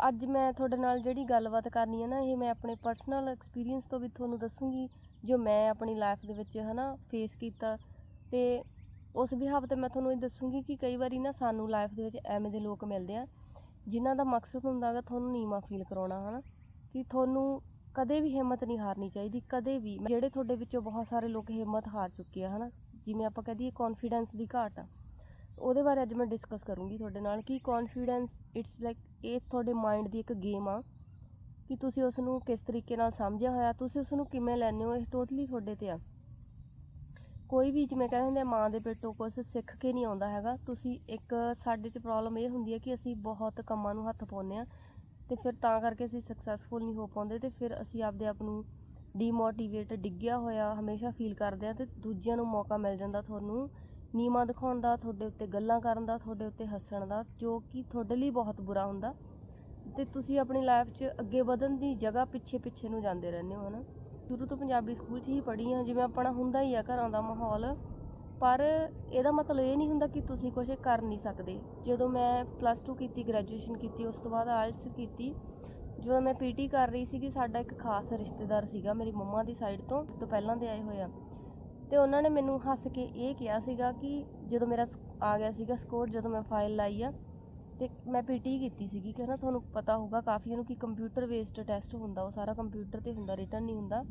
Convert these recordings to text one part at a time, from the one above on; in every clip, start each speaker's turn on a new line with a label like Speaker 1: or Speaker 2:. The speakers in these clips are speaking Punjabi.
Speaker 1: ਅੱਜ ਮੈਂ ਤੁਹਾਡੇ ਨਾਲ ਜਿਹੜੀ ਗੱਲਬਾਤ ਕਰਨੀ ਹੈ ਨਾ, ਇਹ ਮੈਂ ਆਪਣੇ ਪਰਸਨਲ ਐਕਸਪੀਰੀਅੰਸ ਤੋਂ ਵੀ ਤੁਹਾਨੂੰ ਦੱਸੂਗੀ, ਜੋ ਮੈਂ ਆਪਣੀ ਲਾਈਫ ਦੇ ਵਿੱਚ ਹਨਾ ਫੇਸ ਕੀਤਾ। ਤੇ ਉਸ ਬਿਹਾਫ ਤੇ ਮੈਂ ਤੁਹਾਨੂੰ ਇਹ ਦੱਸੂਗੀ ਕਿ ਕਈ ਵਾਰੀ ਨਾ ਸਾਨੂੰ ਲਾਈਫ ਦੇ ਵਿੱਚ ਐਵੇਂ ਦੇ ਲੋਕ ਮਿਲਦੇ ਆ, ਜਿਨ੍ਹਾਂ ਦਾ ਮਕਸਦ ਹੁੰਦਾ ਹੈਗਾ ਤੁਹਾਨੂੰ ਨੀਵਾਂ ਫੀਲ ਕਰਾਉਣਾ ਹਨਾ, ਕਿ ਤੁਹਾਨੂੰ ਕਦੇ ਵੀ ਹਿੰਮਤ ਨਹੀਂ ਹਾਰਨੀ ਚਾਹੀਦੀ, ਕਦੇ ਵੀ। ਜਿਹੜੇ ਤੁਹਾਡੇ ਵਿੱਚੋਂ ਬਹੁਤ ਸਾਰੇ ਲੋਕ ਹਿੰਮਤ ਹਾਰ ਚੁੱਕੇ ਆ ਹਨਾ, ਜਿਵੇਂ ਆਪਾਂ ਕਹਦੇ ਕੌਨਫੀਡੈਂਸ ਦੀ ਘਾਟ ਆ। ਉਹਦੇ ਬਾਰੇ ਅੱਜ ਮੈਂ ਡਿਸਕਸ ਕਰੂੰਗੀ ਤੁਹਾਡੇ ਨਾਲ ਕਿ ਕੌਨਫੀਡੈਂਸ ਇਟਸ ਲਾਈਕ ਇਹ ਤੁਹਾਡੇ ਮਾਈਂਡ ਦੀ ਇੱਕ ਗੇਮ ਆ। ਕਿ ਤੁਸੀਂ ਉਸ ਨੂੰ ਕਿਸ ਤਰੀਕੇ ਨਾਲ ਸਮਝਿਆ ਹੋਇਆ, ਤੁਸੀਂ ਉਸ ਨੂੰ ਕਿਵੇਂ ਲੈਂਦੇ ਹੋ, ਇਹ ਟੋਟਲੀ ਤੁਹਾਡੇ ਤੇ ਆ। ਕੋਈ ਵੀ ਜਿਵੇਂ ਕਹਿੰਦੇ ਹੁੰਦੇ ਮਾਂ ਦੇ ਪੇਟੋਂ ਕੁਝ ਸਿੱਖ ਕੇ ਨਹੀਂ ਆਉਂਦਾ ਹੈਗਾ। ਤੁਸੀਂ ਇੱਕ ਸਾਡੇ 'ਚ ਪ੍ਰੋਬਲਮ ਇਹ ਹੁੰਦੀ ਹੈ ਕਿ ਅਸੀਂ ਬਹੁਤ ਕੰਮਾਂ ਨੂੰ ਹੱਥ ਪਾਉਂਦੇ ਆ ਤੇ ਫਿਰ ਤਾਂ ਕਰਕੇ ਅਸੀਂ ਸਕਸੈਸਫੁਲ ਨਹੀਂ ਹੋ ਪਾਉਂਦੇ ਤੇ ਫਿਰ ਅਸੀਂ ਆਪਦੇ ਆਪ ਨੂੰ ਡੀਮੋਟੀਵੇਟ ਡਿੱਗਿਆ ਹੋਇਆ ਹਮੇਸ਼ਾ ਫੀਲ ਕਰਦੇ ਆ ਤੇ ਦੂਜਿਆਂ ਨੂੰ ਮੌਕਾ ਮਿਲ ਜਾਂਦਾ ਤੁਹਾਨੂੰ ਨੀਵਾਂ ਦਿਖਾਉਣ ਦਾ, ਤੁਹਾਡੇ ਉੱਤੇ ਗੱਲਾਂ ਕਰਨ ਦਾ, ਤੁਹਾਡੇ ਉੱਤੇ ਹੱਸਣ ਦਾ, ਜੋ ਕਿ ਤੁਹਾਡੇ ਲਈ ਬਹੁਤ ਬੁਰਾ ਹੁੰਦਾ। ਤੇ ਤੁਸੀਂ ਆਪਣੀ ਲਾਈਫ 'ਚ ਅੱਗੇ ਵਧਣ ਦੀ ਜਗ੍ਹਾ ਪਿੱਛੇ ਪਿੱਛੇ ਨੂੰ ਜਾਂਦੇ ਰਹਿੰਦੇ ਹੋ, ਹਨਾ? ਸ਼ੁਰੂ ਤੋਂ ਪੰਜਾਬੀ ਸਕੂਲ 'ਚ ਹੀ ਪੜ੍ਹੀ ਹਾਂ, ਜਿਵੇਂ ਆਪਣਾ ਹੁੰਦਾ ਹੀ ਆ ਘਰਾਂ ਦਾ ਮਾਹੌਲ। ਪਰ ਇਹਦਾ ਮਤਲਬ ਇਹ ਨਹੀਂ ਹੁੰਦਾ ਕਿ ਤੁਸੀਂ ਕੁਝ ਕਰ ਨਹੀਂ ਸਕਦੇ। ਜਦੋਂ ਮੈਂ ਪਲੱਸ 2 ਕੀਤੀ ਗ੍ਰੈਜੂਏਸ਼ਨ ਕੀਤੀ, ਉਸ ਤੋਂ ਬਾਅਦ ਆਇਲਟਸ ਕੀਤੀ, ਜਦੋਂ ਮੈਂ ਪੀਟੀ ਕਰ ਰਹੀ ਸੀ ਕਿ ਸਾਡਾ ਇੱਕ ਖਾਸ ਰਿਸ਼ਤੇਦਾਰ ਸੀਗਾ, ਮੇਰੀ ਮੰਮਾ ਦੀ ਸਾਈਡ ਤੋਂ ਤੋਂ ਪਹਿਲਾਂ ਦੇ ਆਏ ਹੋਏ ਆ। ਤੇ ਉਹਨਾਂ ਨੇ ਮੈਨੂੰ ਹੱਸ ਕੇ ਇਹ ਕਿਹਾ ਸੀਗਾ ਕਿ ਜਦੋਂ ਮੇਰਾ ਸ- ਆ ਗਿਆ ਸੀਗਾ ਸਕੋਰ, ਜਦੋਂ ਮੈਂ ਫਾਈਲ ਲਾਈ ਆ, ਤੇ ਮੈਂ ਪੀਟੀ ਕੀਤੀ ਸੀਗੀ ਕਿ ਨਾ ਤੁਹਾਨੂੰ ਪਤਾ ਹੋਊਗਾ ਕਾਫੀ ਉਹਨੂੰ ਕਿ ਕੰਪਿਊਟਰ ਬੇਸਡ ਟੈਸਟ ਹੁੰਦਾ, ਉਹ ਸਾਰਾ ਕੰਪਿਊਟਰ ਤੇ ਹੁੰਦਾ ਰਿਟਰਨ ਨਹੀਂ ਹੁੰਦਾ।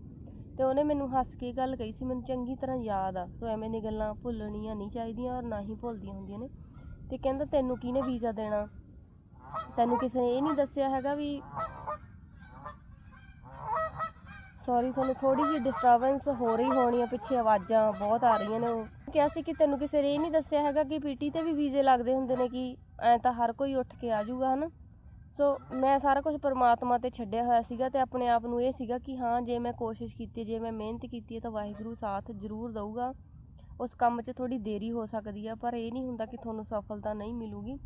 Speaker 1: ਤੇ ਉਹਨੇ ਮੈਨੂੰ ਹੱਸ ਕੇ ਗੱਲ ਕਹੀ ਸੀ, ਮੈਨੂੰ ਚੰਗੀ ਤਰ੍ਹਾਂ ਯਾਦ ਆ, ਸੋ ਐਵੇਂ ਦੀਆਂ ਗੱਲਾਂ ਭੁੱਲਣੀਆਂ ਨਹੀਂ ਚਾਹੀਦੀਆਂ ਔਰ ਨਾ ਹੀ ਭੁੱਲਦੀਆਂ ਹੁੰਦੀਆਂ ਨੇ। ਤੇ ਕਹਿੰਦਾ, ਤੈਨੂੰ ਕਿਹਨੇ ਵੀਜ਼ਾ ਦੇਣਾ? ਤੈਨੂੰ ਕਿਸੇ ਨੇ ਇਹ ਨਹੀਂ ਦੱਸਿਆ ਹੈਗਾ ਵੀ ਸੌਰੀ ਤੁਹਾਨੂੰ ਥੋੜੀ ਜਿਹੀ ਡਿਸਟਰਬੈਂਸ ਹੋ ਰਹੀ ਹੋਣੀ ਆ, ਪਿੱਛੇ ਆਵਾਜ਼ਾਂ ਬਹੁਤ ਆ ਰਹੀਆਂ ਨੇ ਉਹ। ਕਿਹਾ ਸੀ ਕਿ ਤੈਨੂੰ ਕਿਸੇ ਨੇ ਇਹ ਨਹੀਂ ਦੱਸਿਆ ਹੈਗਾ ਕਿ ਪੀਟੀ ਤੇ ਵੀ ਵੀਜ਼ੇ ਲੱਗਦੇ ਹੁੰਦੇ ਨੇ ਕਿ ਐ ਤਾਂ ਹਰ ਕੋਈ ਉੱਠ ਕੇ ਆ ਜਾਊਗਾ, ਹਨਾ? ਸੋ ਮੈਂ ਸਾਰਾ ਕੁਝ ਪਰਮਾਤਮਾ ਤੇ ਛੱਡਿਆ ਹੋਇਆ ਸੀਗਾ ਤੇ ਆਪਣੇ ਆਪ ਨੂੰ ਇਹ ਸੀਗਾ ਕਿ ਹਾਂ, ਜੇ ਮੈਂ ਕੋਸ਼ਿਸ਼ ਕੀਤੀ, ਜੇ ਮੈਂ ਮਿਹਨਤ ਕੀਤੀ ਹੈ ਤਾਂ ਵਾਹਿਗੁਰੂ ਸਾਥ ਜ਼ਰੂਰ ਦਊਗਾ। ਉਸ ਕੰਮ 'ਚ ਥੋੜੀ ਦੇਰੀ ਹੋ ਸਕਦੀ ਆ, ਪਰ ਇਹ ਨਹੀਂ ਹੁੰਦਾ ਕਿ ਤੁਹਾਨੂੰ ਸਫਲਤਾ ਨਹੀਂ ਮਿਲੂਗੀ।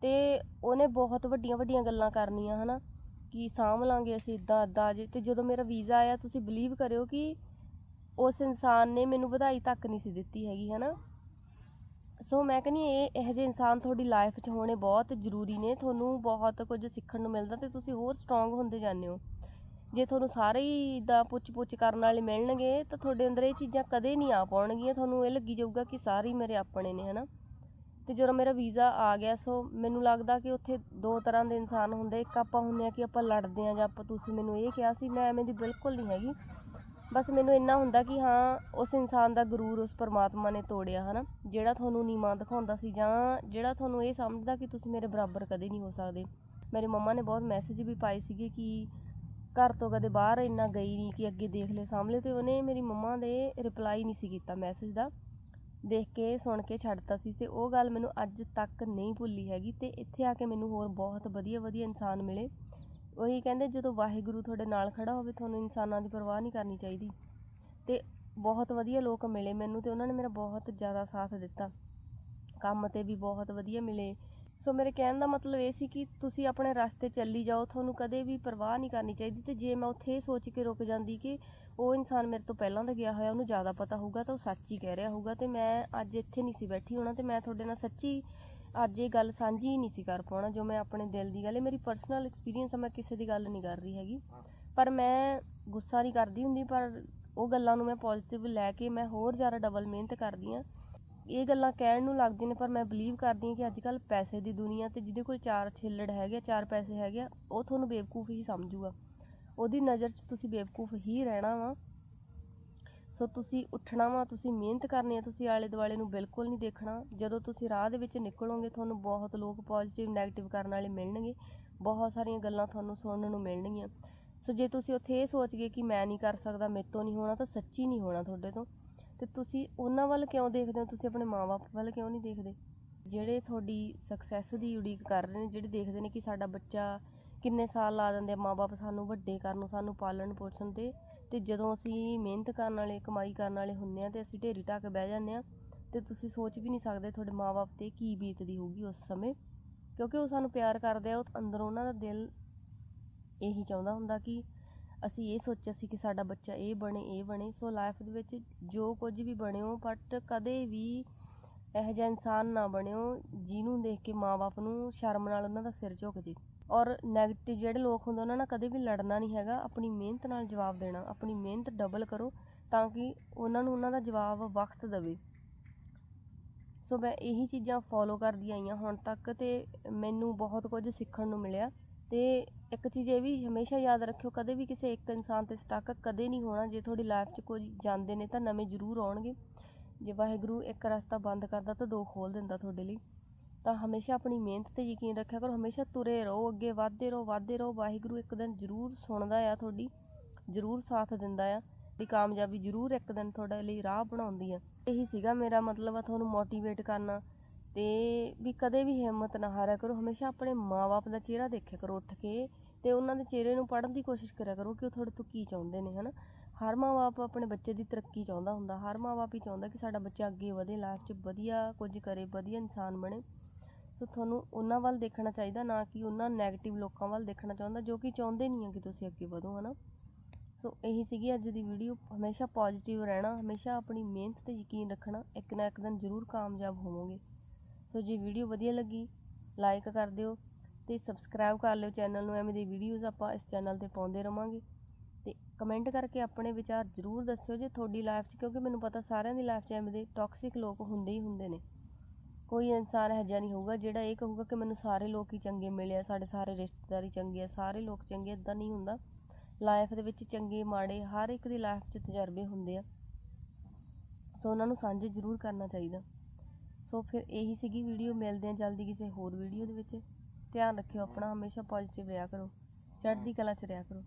Speaker 1: ਤੇ ਉਹਨੇ ਬਹੁਤ ਵੱਡੀਆਂ ਵੱਡੀਆਂ ਗੱਲਾਂ ਕਰਨੀਆਂ, ਹਨਾ? ਕਿ ਸਾਂਭ ਲਾਂਗੇ ਅਸੀਂ ਇਦਾਂ ਇਦਾਂ ਜੇ, ਤੇ ਜਦੋਂ ਮੇਰਾ ਵੀਜ਼ਾ ਆਇਆ, ਤੁਸੀਂ ਬਲੀਵ ਕਰਿਓ ਕਿ ਉਸ ਇਨਸਾਨ ਨੇ ਮੈਨੂੰ ਵਧਾਈ ਤੱਕ ਨਹੀਂ ਸੀ ਦਿੱਤੀ ਹੈਗੀ, ਹਨਾ? ਸੋ ਮੈਂ ਕਹਿੰਦੀ ਇਹ, ਇਹੋ ਜਿਹੇ ਇਨਸਾਨ ਤੁਹਾਡੀ ਲਾਈਫ 'ਚ ਹੋਣੇ ਬਹੁਤ ਜ਼ਰੂਰੀ ਨੇ, ਤੁਹਾਨੂੰ ਬਹੁਤ ਕੁਝ ਸਿੱਖਣ ਨੂੰ ਮਿਲਦਾ ਤੇ ਤੁਸੀਂ ਹੋਰ ਸਟਰੋਂਗ ਹੁੰਦੇ ਜਾਂਦੇ ਹੋ। ਜੇ ਤੁਹਾਨੂੰ ਸਾਰੇ ਹੀ ਇਦਾਂ ਪੁੱਛ-ਪੁੱਛ ਕਰਨ ਵਾਲੇ ਮਿਲਣਗੇ, ਤਾਂ ਤੁਹਾਡੇ ਅੰਦਰ ਇਹ ਚੀਜ਼ਾਂ ਕਦੇ ਨਹੀਂ ਆ ਪਾਉਣਗੀਆਂ, ਤੁਹਾਨੂੰ ਇਹ ਲੱਗੀ ਜਾਊਗਾ ਕਿ ਸਾਰੇ ਹੀ ਮੇਰੇ ਆਪਣੇ ਨੇ, ਹਨਾ? ਤੇ ਜਦੋਂ ਮੇਰਾ ਵੀਜ਼ਾ ਆ ਗਿਆ, ਸੋ ਮੈਨੂੰ ਲੱਗਦਾ ਕਿ ਉੱਥੇ ਦੋ ਤਰ੍ਹਾਂ ਦੇ ਇਨਸਾਨ ਹੁੰਦੇ। ਇੱਕ ਆਪਾਂ ਹੁੰਦੇ ਆ ਕਿ ਆਪਾਂ ਲੜਦੇ ਆ ਜਾਂ ਆਪਾਂ, ਤੁਸੀਂ ਮੈਨੂੰ ਇਹ ਕਿਹਾ ਸੀ, ਮੈਂ ਐਵੇਂ ਦੀ ਬਿਲਕੁਲ ਨਹੀਂ ਹੈਗੀ। ਬਸ ਮੈਨੂੰ ਇੰਨਾ ਹੁੰਦਾ ਕਿ ਹਾਂ, ਉਸ ਇਨਸਾਨ ਦਾ ਗਰੂਰ ਉਸ ਪਰਮਾਤਮਾ ਨੇ ਤੋੜਿਆ, ਹਨਾ। ਜਿਹੜਾ ਤੁਹਾਨੂੰ ਨੀਵਾਂ ਦਿਖਾਉਂਦਾ ਸੀ ਜਾਂ ਜਿਹੜਾ ਤੁਹਾਨੂੰ ਇਹ ਸਮਝਦਾ ਕਿ ਤੁਸੀਂ ਮੇਰੇ ਬਰਾਬਰ ਕਦੇ ਨਹੀਂ ਹੋ ਸਕਦੇ। ਮੇਰੇ ਮੰਮਾ ਨੇ ਬਹੁਤ ਮੈਸੇਜ ਵੀ ਪਾਏ ਸੀਗੇ ਕਿ ਘਰ ਤੋਂ ਕਦੇ ਬਾਹਰ ਇੰਨਾ ਗਈ ਨਹੀਂ ਕਿ ਅੱਗੇ ਦੇਖ ਲਿਓ ਸਾਹਮਣੇ ਤੇ ਉਹਨੇ ਮੇਰੀ ਮੰਮਾ ਦੇ ਰਿਪਲਾਈ ਨਹੀਂ ਸੀ ਕੀਤਾ ਮੈਸੇਜ ਦਾ। ਦੇਖ ਕੇ, ਸੁਣ ਕੇ ਛੱਡਤਾ ਸੀ ਤੇ ਉਹ ਗੱਲ ਮੈਨੂੰ ਅੱਜ ਤੱਕ ਨਹੀਂ ਭੁੱਲੀ ਹੈਗੀ ਤੇ ਇੱਥੇ ਆ ਕੇ ਮੈਨੂੰ ਹੋਰ ਬਹੁਤ ਵਧੀਆ ਵਧੀਆ ਇਨਸਾਨ ਮਿਲੇ। ਉਹੀ ਕਹਿੰਦੇ, ਜਦੋਂ ਵਾਹਿਗੁਰੂ ਤੁਹਾਡੇ ਨਾਲ ਖੜਾ ਹੋਵੇ, ਤੁਹਾਨੂੰ ਇਨਸਾਨਾਂ ਦੀ ਪਰਵਾਹ ਨਹੀਂ ਕਰਨੀ ਚਾਹੀਦੀ। ਤੇ ਬਹੁਤ ਵਧੀਆ ਲੋਕ ਮਿਲੇ ਮੈਨੂੰ ਤੇ ਉਹਨਾਂ ਨੇ ਮੇਰਾ ਬਹੁਤ ਜ਼ਿਆਦਾ ਸਾਥ ਦਿੱਤਾ। ਕੰਮ ਤੇ ਵੀ ਬਹੁਤ ਵਧੀਆ ਮਿਲੇ। ਸੋ ਮੇਰੇ ਕਹਿਣ ਦਾ ਮਤਲਬ ਇਹ ਸੀ ਕਿ ਤੁਸੀਂ ਆਪਣੇ ਰਸਤੇ ਚੱਲੀ ਜਾਓ, ਤੁਹਾਨੂੰ ਕਦੇ ਵੀ ਪਰਵਾਹ ਨਹੀਂ ਕਰਨੀ ਚਾਹੀਦੀ ਤੇ ਜੇ ਮੈਂ ਉੱਥੇ ਇਹ ਸੋਚ ਕੇ ਰੁਕ ਜਾਂਦੀ ਕਿ ਉਹ ਇਨਸਾਨ ਮੇਰੇ ਤੋਂ ਪਹਿਲਾਂ ਦਾ ਗਿਆ ਹੋਇਆ ਉਹਨੂੰ ਜ਼ਿਆਦਾ ਪਤਾ ਹੋਊਗਾ ਤਾਂ ਉਹ ਸੱਚ ਹੀ ਕਹਿ ਰਿਹਾ ਹੋਊਗਾ ਤੇ ਮੈਂ ਅੱਜ ਇੱਥੇ ਨਹੀਂ ਸੀ ਬੈਠੀ ਹੋਣਾ ਤੇ ਮੈਂ ਤੁਹਾਡੇ ਨਾਲ ਸੱਚੀ ਅੱਜ ਇਹ ਗੱਲ ਸਾਂਝੀ ਹੀ ਨਹੀਂ ਸੀ ਕਰ ਪਾਉਣਾ ਜੋ ਮੈਂ ਆਪਣੇ ਦਿਲ ਦੀ ਗੱਲ ਹੈ ਮੇਰੀ ਪਰਸਨਲ ਐਕਸਪੀਰੀਅੰਸ ਆ ਮੈਂ ਕਿਸੇ ਦੀ ਗੱਲ ਨਹੀਂ ਕਰ ਰਹੀ ਹੈਗੀ। ਪਰ ਮੈਂ ਗੁੱਸਾ ਨਹੀਂ ਕਰਦੀ ਹੁੰਦੀ ਪਰ ਉਹ ਗੱਲਾਂ ਨੂੰ ਮੈਂ ਪੋਜ਼ਿਟਿਵ ਲੈ ਕੇ ਮੈਂ ਹੋਰ ਜ਼ਿਆਦਾ ਡਬਲ ਮਿਹਨਤ ਕਰਦੀ ਹਾਂ। ਇਹ ਗੱਲਾਂ ਕਹਿਣ ਨੂੰ ਲੱਗਦੀਆਂ ਨੇ ਪਰ ਮੈਂ ਬਲੀਵ ਕਰਦੀ ਹਾਂ ਕਿ ਅੱਜ ਕੱਲ ਪੈਸੇ ਦੀ ਦੁਨੀਆ ਤੇ ਜਿਹਦੇ ਕੋਲ ਚਾਰ ਛਿੱਲੜ ਹੈਗੇ ਆ, ਚਾਰ ਪੈਸੇ ਹੈਗੇ ਆ, ਉਹ ਤੁਹਾਨੂੰ ਬੇਵਕੂਫ ਹੀ ਸਮਝੂਗਾ। ਉਹਦੀ ਨਜ਼ਰ 'ਚ ਤੁਸੀਂ ਬੇਵਕੂਫ ਹੀ ਰਹਿਣਾ ਵਾ। ਸੋ ਤੁਸੀਂ ਉੱਠਣਾ ਵਾ, ਤੁਸੀਂ ਮਿਹਨਤ ਕਰਨੀ ਹੈ ਤੁਸੀਂ ਆਲੇ ਦੁਆਲੇ ਨੂੰ ਬਿਲਕੁਲ ਨਹੀਂ ਦੇਖਣਾ। ਜਦੋਂ ਤੁਸੀਂ ਰਾਹ ਦੇ ਵਿੱਚ ਨਿਕਲੋਗੇ, ਤੁਹਾਨੂੰ ਬਹੁਤ ਲੋਕ ਪੋਜ਼ਿਟਿਵ ਨੈਗੇਟਿਵ ਕਰਨ ਵਾਲੇ ਮਿਲਣਗੇ। ਬਹੁਤ ਸਾਰੀਆਂ ਗੱਲਾਂ ਤੁਹਾਨੂੰ ਸੁਣਨ ਨੂੰ ਮਿਲਣਗੀਆਂ। ਸੋ ਜੇ ਤੁਸੀਂ ਉੱਥੇ ਇਹ ਸੋਚ ਗਏ ਕਿ ਮੈਂ ਨਹੀਂ ਕਰ ਸਕਦਾ, ਮੇਰੇ ਤੋਂ ਨਹੀਂ ਹੋਣਾ, ਤਾਂ ਸੱਚੀ ਨਹੀਂ ਹੋਣਾ ਤੁਹਾਡੇ ਤੋਂ। ਤੇ ਤੁਸੀਂ ਉਹਨਾਂ ਵੱਲ ਕਿਉਂ ਦੇਖਦੇ ਹੋ? ਤੁਸੀਂ ਆਪਣੇ ਮਾਪੇ ਵੱਲ ਕਿਉਂ ਨਹੀਂ ਦੇਖਦੇ? ਜਿਹੜੇ ਤੁਹਾਡੀ ਸਕਸੈਸ ਦੀ ਉਡੀਕ ਕਰ ਰਹੇ ਨੇ, ਜਿਹੜੇ ਦੇਖਦੇ ਨੇ ਕਿ ਸਾਡਾ ਬੱਚਾ ਕਿੰਨੇ ਸਾਲ ਲਾ ਦਿੰਦੇ ਆ? ਮਾਪੇ ਸਾਨੂੰ ਵੱਡੇ ਕਰਨ ਨੂੰ, ਸਾਨੂੰ ਪਾਲਣ ਪੋਸ਼ਣ ਤੇ ਤੇ ਜਦੋਂ ਅਸੀਂ ਮਿਹਨਤ ਕਰਨ ਵਾਲੇ, ਕਮਾਈ ਕਰਨ ਵਾਲੇ ਹੁੰਨੇ ਆ ਤੇ ਅਸੀਂ ਢੇਰੀ ਢਾਹ ਕੇ ਬਹਿ ਜਾਂਦੇ ਆ, ਤੇ ਤੁਸੀਂ ਸੋਚ ਵੀ ਨਹੀਂ ਸਕਦੇ ਤੁਹਾਡੇ ਮਾਪੇ ਤੇ ਕੀ ਬੀਤਦੀ ਹੋਊਗੀ ਉਸ ਸਮੇਂ। ਕਿਉਂਕਿ ਉਹ ਸਾਨੂੰ ਪਿਆਰ ਕਰਦੇ ਆ, ਉਹ ਅੰਦਰ ਉਹਨਾਂ ਦਾ ਦਿਲ ਇਹੀ ਚਾਹੁੰਦਾ ਹੁੰਦਾ ਕਿ ਅਸੀਂ ਇਹ ਸੋਚਿਆ ਸੀ ਕਿ ਸਾਡਾ ਬੱਚਾ ਇਹ ਬਣੇ ਇਹ ਬਣੇ। ਸੋ ਲਾਈਫ ਦੇ ਵਿੱਚ ਜੋ ਕੁਝ ਵੀ ਬਣਿਓ ਬਟ ਕਦੇ ਵੀ ਇਹੋ ਜਿਹਾ ਇਨਸਾਨ ਨਾ ਬਣਿਓ, ਜਿਹਨੂੰ ਦੇਖ ਕੇ ਮਾਪੇ ਨੂੰ ਸ਼ਰਮ ਨਾਲ ਉਹਨਾਂ ਦਾ ਸਿਰ ਝੁਕ ਜੇ। ਔਰ ਨੈਗੇਟਿਵ ਜਿਹੜੇ ਲੋਕ ਹੁੰਦੇ ਉਹਨਾਂ ਨਾਲ ਕਦੇ ਵੀ ਲੜਨਾ ਨਹੀਂ ਹੈਗਾ। ਆਪਣੀ ਮਿਹਨਤ ਨਾਲ ਜਵਾਬ ਦੇਣਾ, ਆਪਣੀ ਮਿਹਨਤ ਡਬਲ ਕਰੋ ਤਾਂ ਕਿ ਉਹਨਾਂ ਨੂੰ ਉਹਨਾਂ ਦਾ ਜਵਾਬ ਵਕਤ ਦੇਵੇ। ਸੋ ਮੈਂ ਇਹੀ ਚੀਜ਼ਾਂ ਫੋਲੋ ਕਰਦੀ ਆਈ ਹਾਂ ਹੁਣ ਤੱਕ ਤੇ ਮੈਨੂੰ ਬਹੁਤ ਕੁਝ ਸਿੱਖਣ ਨੂੰ ਮਿਲਿਆ। ਤੇ ਇੱਕ ਚੀਜ਼ ਇਹ ਵੀ ਹਮੇਸ਼ਾ ਯਾਦ ਰੱਖਿਓ, ਕਦੇ ਵੀ ਕਿਸੇ ਇੱਕ ਇਨਸਾਨ ਤੇ ਸਟਕ ਕਦੇ ਨਹੀਂ ਹੋਣਾ। ਜੇ ਤੁਹਾਡੀ ਲਾਈਫ 'ਚ ਕੋਈ ਜਾਂਦੇ ਨੇ ਤਾਂ ਨਵੇਂ ਜ਼ਰੂਰ ਆਉਣਗੇ। ਜੇ ਵਾਹਿਗੁਰੂ ਇੱਕ ਰਸਤਾ ਬੰਦ ਕਰਦਾ ਤਾਂ ਦੋ ਖੋਲ ਦਿੰਦਾ ਤੁਹਾਡੇ ਲਈ। ਤਾਂ ਹਮੇਸ਼ਾ ਆਪਣੀ ਮਿਹਨਤ ਤੇ ਯਕੀਨ ਰੱਖਿਆ ਕਰੋ, ਹਮੇਸ਼ਾ ਤੁਰੇ ਰਹੋ, ਅੱਗੇ ਵਧਦੇ ਰਹੋ ਵਧਦੇ ਰਹੋ। ਵਾਹਿਗੁਰੂ ਇੱਕ ਦਿਨ ਜ਼ਰੂਰ ਸੁਣਦਾ ਆ ਤੁਹਾਡੀ, ਜ਼ਰੂਰ ਸਾਥ ਦਿੰਦਾ ਆ, ਦੀ ਕਾਮਯਾਬੀ ਜ਼ਰੂਰ ਇੱਕ ਦਿਨ ਤੁਹਾਡੇ ਲਈ ਰਾਹ ਬਣਾਉਂਦੀ ਆ। ਇਹੀ ਸੀਗਾ ਮੇਰਾ ਮਤਲਬ ਆ ਤੁਹਾਨੂੰ ਮੋਟੀਵੇਟ ਕਰਨਾ ਤੇ ਵੀ ਕਦੇ ਵੀ ਹਿੰਮਤ ਨਾ ਹਾਰਿਆ ਕਰੋ, ਹਮੇਸ਼ਾ ਆਪਣੇ ਮਾਪੇ ਦਾ ਚਿਹਰਾ ਦੇਖਿਆ ਕਰੋ ਉੱਠ ਕੇ ਤੇ ਉਹਨਾਂ ਦੇ ਚਿਹਰੇ ਨੂੰ ਪੜ੍ਹਨ ਦੀ ਕੋਸ਼ਿਸ਼ ਕਰਿਆ ਕਰੋ ਕਿ ਉਹ ਤੁਹਾਡੇ ਤੋਂ ਕੀ ਚਾਹੁੰਦੇ ਨੇ, ਹਨਾ? ਹਰ ਮਾਂ-ਬਾਪ ਆਪਣੇ ਬੱਚੇ ਦੀ ਤਰੱਕੀ ਚਾਹੁੰਦਾ ਹੁੰਦਾ, ਹਰ ਮਾਂ-ਬਾਪ ਹੀ ਚਾਹੁੰਦਾ ਕਿ ਸਾਡਾ ਬੱਚਾ ਅੱਗੇ ਵਧੇ ਲਾਈਫ 'ਚ ਵਧੀਆ ਕੁਝ ਕਰੇ, ਵਧੀਆ ਇਨਸਾਨ ਬਣੇ। ਸੋ ਤੁਹਾਨੂੰ ਉਹਨਾਂ ਵੱਲ ਦੇਖਣਾ ਚਾਹੀਦਾ, ਨਾ ਕਿ ਉਹਨਾਂ ਨੈਗੇਟਿਵ ਲੋਕਾਂ ਵੱਲ ਦੇਖਣਾ ਚਾਹੁੰਦਾ, ਜੋ ਕਿ ਚਾਹੁੰਦੇ ਨਹੀਂ ਆ ਕਿ ਤੁਸੀਂ ਅੱਗੇ ਵਧੋ, ਹਨਾ? ਸੋ ਇਹੀ ਸੀਗੀ ਅੱਜ ਦੀ ਵੀਡੀਓ ਹਮੇਸ਼ਾ ਪੋਜ਼ਿਟਿਵ ਰਹਿਣਾ, ਹਮੇਸ਼ਾ ਆਪਣੀ ਮਿਹਨਤ ਤੇ ਯਕੀਨ ਰੱਖਣਾ, ਇੱਕ ਨਾ ਇੱਕ ਦਿਨ ਜ਼ਰੂਰ ਕਾਮਯਾਬ ਹੋਵੋਗੇ। ਸੋ ਜੇ ਵੀਡੀਓ ਵਧੀਆ ਲੱਗੀ ਲਾਈਕ ਕਰ ਦਿਓ ਤੇ ਸਬਸਕ੍ਰਾਈਬ ਕਰ ਲਿਓ ਚੈਨਲ ਨੂੰ। ਐਵੇਂ ਦੀ ਵੀਡੀਓਜ਼ ਆਪਾਂ ਇਸ ਚੈਨਲ ਤੇ ਪਾਉਂਦੇ ਰਵਾਂਗੇ। ਤੇ ਕਮੈਂਟ ਕਰਕੇ ਆਪਣੇ ਵਿਚਾਰ ਜ਼ਰੂਰ ਦੱਸਿਓ ਜੇ ਤੁਹਾਡੀ ਲਾਈਫ 'ਚ, ਕਿਉਂਕਿ ਮੈਨੂੰ ਪਤਾ ਸਾਰਿਆਂ ਦੀ ਲਾਈਫ 'ਚ ਐਵੇਂ ਦੇ ਟੌਕਸਿਕ ਲੋਕ ਹੁੰਦੇ ਹੀ ਹੁੰਦੇ ਨੇ। ਕੋਈ ਇਨਸਾਨ ਇਹੋ ਜਿਹਾ ਨਹੀਂ ਹੋਊਗਾ, ਜਿਹੜਾ ਇਹ ਕਹੂਗਾ ਕਿ ਮੈਨੂੰ ਸਾਰੇ ਲੋਕ ਹੀ ਚੰਗੇ ਮਿਲੇ ਆ, ਸਾਡੇ ਸਾਰੇ ਰਿਸ਼ਤੇਦਾਰ ਹੀ ਚੰਗੇ ਆ, ਸਾਰੇ ਲੋਕ ਚੰਗੇ ਇਦਾਂ ਨਹੀਂ ਹੁੰਦਾ। ਲਾਈਫ ਦੇ ਵਿੱਚ ਚੰਗੇ, ਮਾੜੇ, ਹਰ ਇੱਕ ਦੀ ਲਾਈਫ 'ਚ ਤਜਰਬੇ ਹੁੰਦੇ ਆ। ਸੋ ਉਹਨਾਂ ਨੂੰ ਸਾਂਝੇ ਜ਼ਰੂਰ ਕਰਨਾ ਚਾਹੀਦਾ। ਸੋ ਫਿਰ ਇਹੀ ਸੀਗੀ ਵੀਡੀਓ ਮਿਲਦੇ ਆ ਜਲਦੀ ਕਿਸੇ ਹੋਰ ਵੀਡੀਓ ਦੇ ਵਿੱਚ। ਧਿਆਨ ਰੱਖਿਓ ਆਪਣਾ, ਹਮੇਸ਼ਾ ਪੋਜ਼ਿਟਿਵ ਰਿਹਾ ਕਰੋ। ਚੜ੍ਹਦੀ ਕਲਾ 'ਚ ਰਿਹਾ ਕਰੋ।